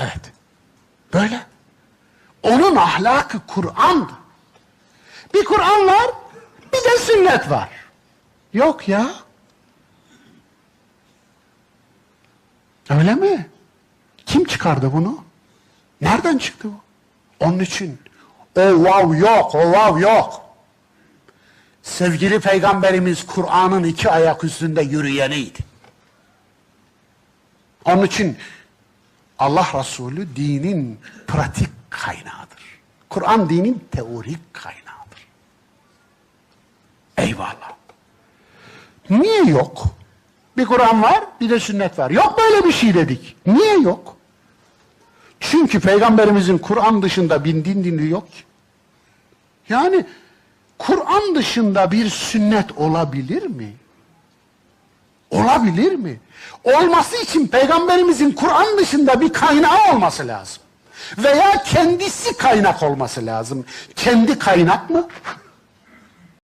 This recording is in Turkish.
Evet. Böyle. Onun ahlakı Kur'an'dı. Bir Kur'an var, bir de sünnet var. Yok ya. Öyle mi? Kim çıkardı bunu? Nereden çıktı bu? Onun için o vav yok, o vav yok. Sevgili peygamberimiz Kur'an'ın iki ayak üstünde yürüyeniydi. Onun için Allah Resulü dinin pratik kaynağıdır. Kur'an dinin teorik kaynağıdır. Eyvallah. Niye yok? Bir Kur'an var, bir de sünnet var. Yok böyle bir şey dedik. Niye yok? Çünkü peygamberimizin Kur'an dışında bin din dini yok ki. Yani Kur'an dışında bir sünnet olabilir mi? Olabilir mi? Olması için peygamberimizin Kur'an dışında bir kaynağı olması lazım. Veya kendisi kaynak olması lazım. Kendi kaynak mı?